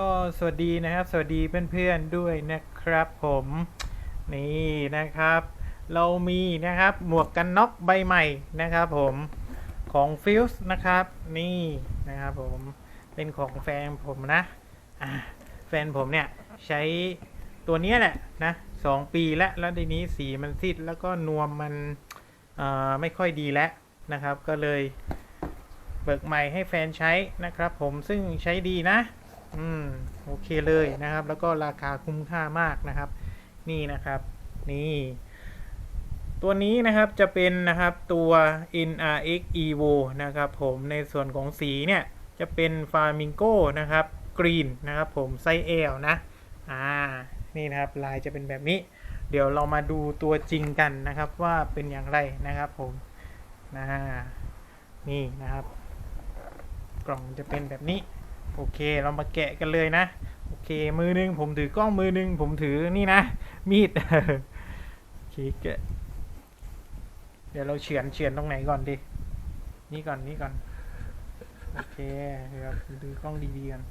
ก็สวัสดีนะครับ สวัสดีเพื่อนๆด้วยนะครับผมนี่นะครับ เรามีนะครับหมวกกันน็อกใบใหม่นะครับผมของฟิลส์นะครับนี่นะครับผมเป็นของแฟนผมนะะแฟนผมเนี่ยใช้ตัวนี้แหละนะสองปีแล้วแล้วทีนี้สีมันซีดแล้วก็นวมมันไม่ค่อยดีแล้วนะครับ ก็เลยเบิกใหม่ให้แฟนใช้นะครับผมซึ่งใช้ดีนะ อืมโอเคเลยนะครับ แล้วก็ราคาคุ้มค่ามากนะครับ นี่นะครับ นี่ ตัวนี้นะครับจะเป็นนะครับตัว NRX Evo นะครับ ผมในส่วนของสีเนี่ยจะเป็น Flamingo นะครับกรีนนะครับ ผมไซส์ L นะอ่านี่นะครับลายจะเป็นแบบนี้ เดี๋ยวเรามาดูตัวจริงกันนะครับว่าเป็นอย่างไรนะครับ ผมนะนี่นะครับ กล่องจะเป็นแบบนี้ โอเคเรามาแกะกันเลยนะ โอเค มือหนึงผมถือกล้องมือหนึงผมถือนี่นะ มีดโอเคแกะเดี๋ยวเราเฉือนเฉือนตรงไหนก่อนดิ นี่ก่อนนี่ก่อน โอเคเดี๋ยวดูกล้องดีๆกัน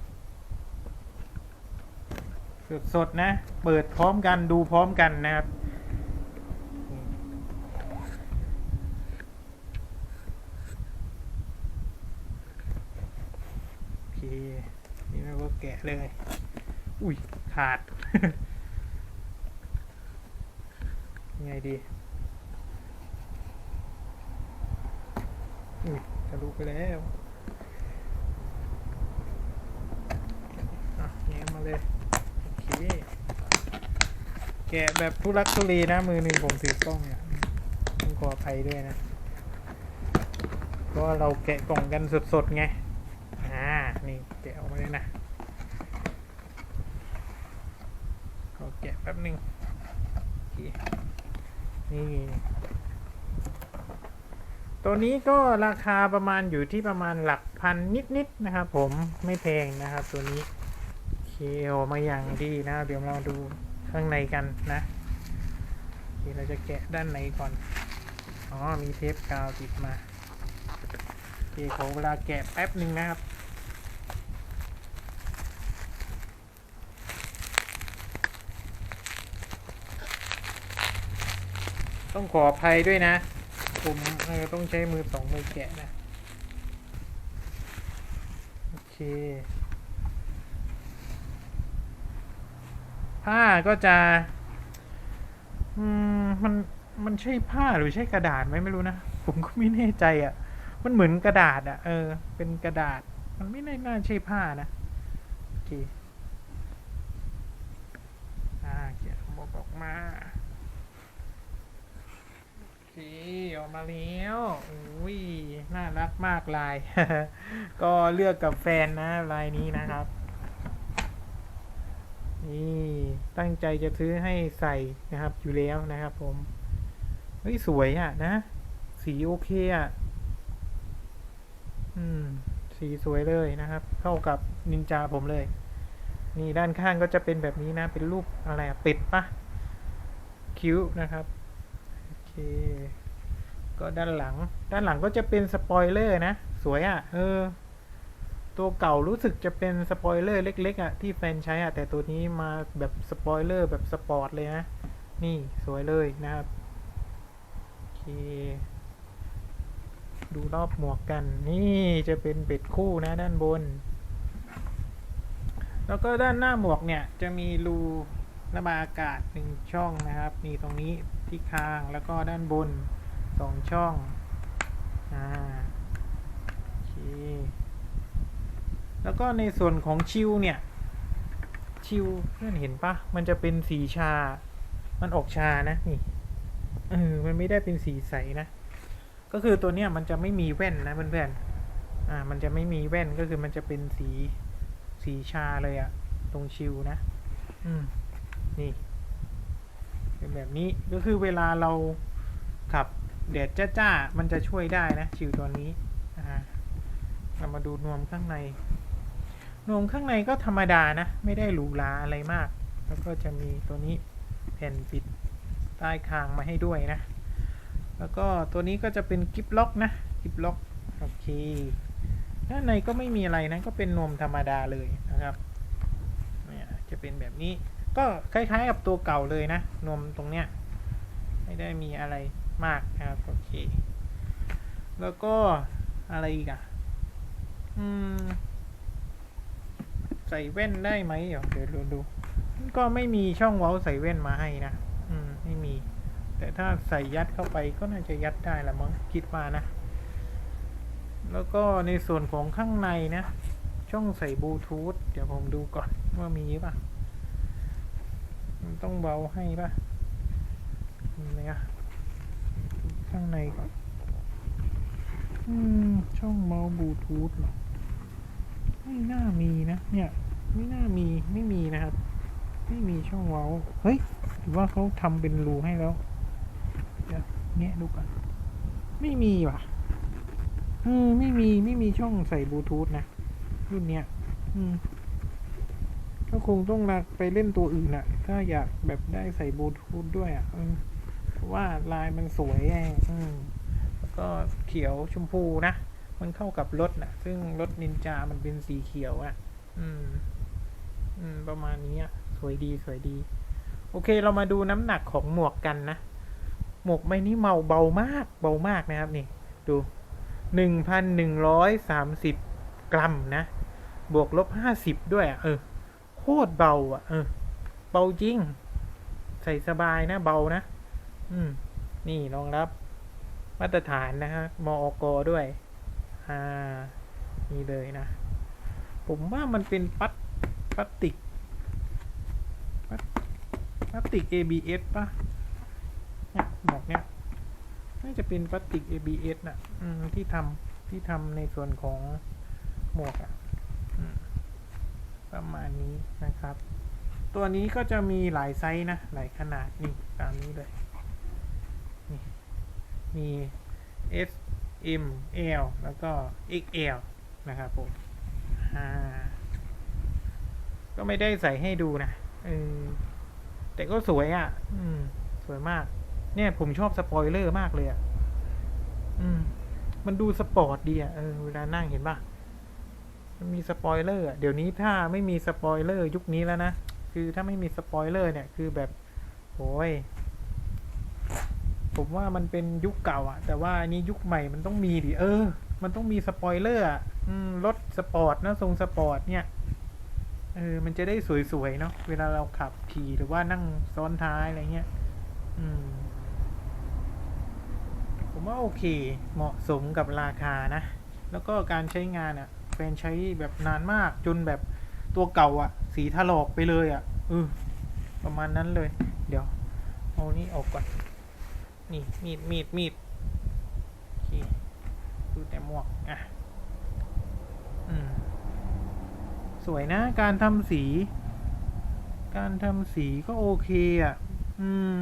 สดๆนะ เปิดพร้อมกันดูพร้อมกันนะครับ โอเค นี่เราก็แกะเลย อุ้ย ขาด ยังไงดีอุ้ยทะลุไปแล้วอะแง้มมาเลย โอเค แกะแบบทุลักทุเลนะ มือหนึ่งผมถือกล้องเนี่ยต้องขออภัยด้วยนะ เพราะเราแกะกล่องกันสดๆไง นี่แกะออกมาเลยนะขอแกะแป๊บหนึ่งนี่ตัวนี้ก็ราคาประมาณอยู่ที่ประมาณหลักพันนิดๆนะครับผมไม่แพงนะครับตัวนี้เคอมาอย่างดีนะเดี๋ยวเราดูข้างในกันนะโอเคเราจะแกะด้านในก่อน อ๋อ มีเทปกาวติดมาโอเคขอเวลาแกะแป๊บหนึ่งนะครับ ต้องขออภัยด้วยนะ ผมเออต้องใช้มือสองมือแกะนะ โอเค ผ้าก็จะ อืม มัน มันใช่ผ้าหรือใช่กระดาษไหมไม่รู้นะ ผมก็ไม่แน่ใจอะ่ะ มันเหมือนกระดาษอะ่ะ เออ เป็นกระดาษ มันไม่น่าใช่ผ้านะ โอเค อ่าเขียนบอกออกมา เคออกมาแล้วอุ้ยน่ารักมากลาย ก็เลือกกับแฟนนะลายนี้นะครับ นี่ตั้งใจจะซื้อให้ใส่นะครับ อยู่แล้วนะครับผมเฮ้ยสวยอะนะ สีโอเคอะ อืม สีสวยเลยนะครับ เข้ากับนินจาผมเลย นี่ด้านข้างก็จะเป็นแบบนี้นะ เป็นรูปอะไรเป็ดปะคิ้วนะครับ ก็ด้านหลัง ด้านหลังก็จะเป็นสปอยเลอร์นะ สวยอะ่ะ เออ ตัวเก่ารู้สึกจะเป็นสปอยเลอร์เล็ก ๆอะ่ะที่แฟนใช้อะ่ะ แต่ตัวนี้มาแบบสปอยเลอร์แบบสปอร์ตเลยนะ นี่สวยเลยนะครับโอเคดูรอบหมวกกัน นี่จะเป็นเบ็ดคู่นะด้านบน แล้วก็ด้านหน้าหมวกเนี่ยจะมีรูระบายอากาศหนึ่งช่องนะครับ นี่ตรงนี้ ที่คางแล้วก็ด้านบนสองช่องอ่าโอเคแล้วก็ในส่วนของชิวเนี่ย ชิวเพื่อนเห็นปะมันจะเป็นสีชา มันออกชานะนี่เออมันไม่ได้เป็นสีใสนะ ก็คือตัวเนี้ยมันจะไม่มีแว่นนะเพื่อนๆอ่า มันจะไม่มีแว่นก็คือมันจะเป็นสีสีชาเลยอะตรงชิวนะ อืม นี่ เป็นแบบนี้ก็คือเวลาเราขับแดดจ้าๆมันจะช่วยได้นะชิวตัวนี้เรามาดูนวมข้างใน นวมข้างในก็ธรรมดานะ ไม่ได้หรูหราอะไรมาก แล้วก็จะมีตัวนี้แผ่นปิดใต้คางมาให้ด้วยนะ แล้วก็ตัวนี้ก็จะเป็นกิฟล็อกนะกิฟล็อกโอเคด้านในก็ไม่มีอะไรนะก็เป็นนวมธรรมดาเลยนะครับจะเป็นแบบนี้ ก็คล้ายๆกับตัวเก่าเลยนะนมตรงเนี้ย ไม่ได้มีอะไรมากนะครับ โอเค แล้วก็อะไรอีกอะอืม ใส่แว่นได้ไหมเดี๋ยวเดี๋ยวดูดู ก็ไม่มีช่องเว้าใส่แว่นมาให้นะ อืม ไม่มี แต่ถ้าใส่ยัดเข้าไปก็น่าจะยัดได้ละมั้งคิดว่านะ แล้วก็ในส่วนของข้างในนะ ช่องใส่บลูทูธเดี๋ยวผมดูก่อนว่ามีป่ะ มันต้องเบาให้ป่ะมีไหมอะข้างในก่อนอืม ช่องเมาส์บลูทูธเหรอไม่น่ามีนะ เนี่ย ไม่น่ามีไม่มีนะครับ ไม่มีช่องเว้าเฮ้ยหรือว่าเขาทำเป็นรูให้แล้วเดี๋ยวแงะดูก่อนไม่มีว่ะเออไม่มีไม่มีช่องใส่บลูทูธนะรุ่นเนี้ย อืม ก็คงต้องลากไปเล่นตัวอื่นอะถ้าอยากแบบได้ใส่บลูทูธด้วยอะเพราะว่าลายมันสวยไงอืมแล้วก็เขียวชมพูนะ มันเข้ากับรถนะซึ่งรถนินจามันเป็นสีเขียวอะอืม อืม ประมาณนี้อะสวยดีสวยดี โอเค เรามาดูน้ำหนักของหมวกกันนะ หมวกใบนี้เมาเบามาก เบามากนะครับนี่ ดูหนึ่งพันหนึ่งร้อยสามสิบกรัมนะ บวกลบห้าสิบด้วยอะเออ โคตรเบาอะเออเบาจริง ใส่สบายนะ เบานะ อืม นี่รองรับ มาตรฐานนะฮะมอกด้วย อ่า นี่เลยนะ ผมว่ามันเป็นพลาสพลาสติกพลาสติก ABS ปะเนี่ยแบบเนี้ยน่าจะเป็นพลาสติก ABS น่ะอืมที่ทำที่ทำในส่วนของหมวกอะ ประมาณนี้นะครับ ตัวนี้ก็จะมีหลายไซส์นะ หลายขนาดนี่ตามนี้เลยนี่มี S M L แล้วก็ XL นะครับผมก็ไม่ได้ใส่ให้ดูนะเออแต่ก็สวยอะ่ะ อืม สวยมาก เนี่ยผมชอบสปอยเลอร์มากเลยอะ่ะ อืม มันดูสปอร์ตดีอะ่ะ เออ เวลานั่งเห็นป่ะ มันมีสปอยเลอร์เดี๋ยวนี้ถ้าไม่มีสปอยเลอร์ยุคนี้แล้วนะ คือถ้าไม่มีสปอยเลอร์เนี่ยคือแบบโอ้ยผมว่ามันเป็นยุคเก่าอะแต่ว่าอันนี้ยุคใหม่มันต้องมีดิเออ มันต้องมีสปอยเลอร์อะอืมรถสปอร์ตนะทรงสปอร์ตเนี่ยเออมันจะได้สวยๆเนาะเวลาเราขับขี่หรือว่านั่งซ้อนท้ายอะไรเงี้ยอืม ผมว่าโอเค เหมาะสมกับราคานะ แล้วก็การใช้งานอะ่ะ แฟนใช้แบบนานมากจนแบบตัวเก่าอะ่ะสีถลอกไปเลยอะ่ะเออประมาณนั้นเลย เดี๋ยว เอานี่ออกก่อน นี่ มีดมีดมีดโอเคดูแต่หมวกอะอืมสวยนะ การทำสี การทำสีก็โอเคอะ อืม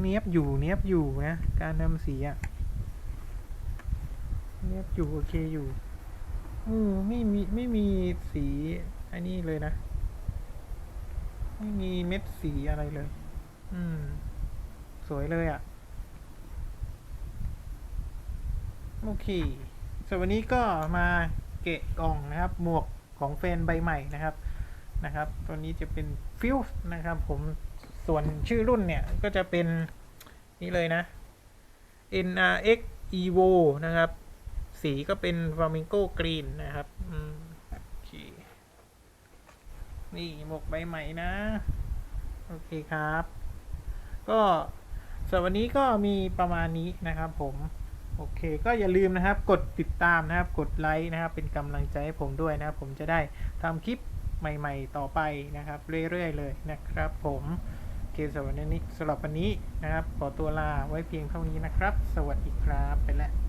เนียบอยู่เนียบอยู่นะ การทำสีอะ เนียบอยู่โอเคอยู่อืมไม่มีไม่มีสีอันนี้เลยนะ ไม่มีเม็ดสีอะไรเลย อืม สวยเลยอะ่ะ โอเคสำหรับวันนี้ก็มาเกะกล่องนะครับ หมวกของแฟนใบใหม่นะครับนะครับ ตัวนี้จะเป็นฟิวส์นะครับ ผมส่วนชื่อรุ่นเนี่ยก็จะเป็นนี่เลยนะ NRX Evo นะครับ สีก็เป็น Flamingo Green นะครับอืมโอเคนี่หมวกใบใหม่นะ โอเคครับ ก็สำหรับวันนี้ก็มีประมาณนี้นะครับผมโอเค ก็อย่าลืมนะครับ กดติดตามนะครับ กดไลค์นะครับ เป็นกำลังใจให้ผมด้วยนะครับ ผมจะได้ทำคลิปใหม่ๆ ต่อไปนะครับ เรื่อยๆ เลยนะครับ ผมโอเคสำหรับวันนี้สำหรับวันนี้นะครับ ขอตัวลาไว้เพียงเท่านี้นะครับ สวัสดีครับ ไปแล้ว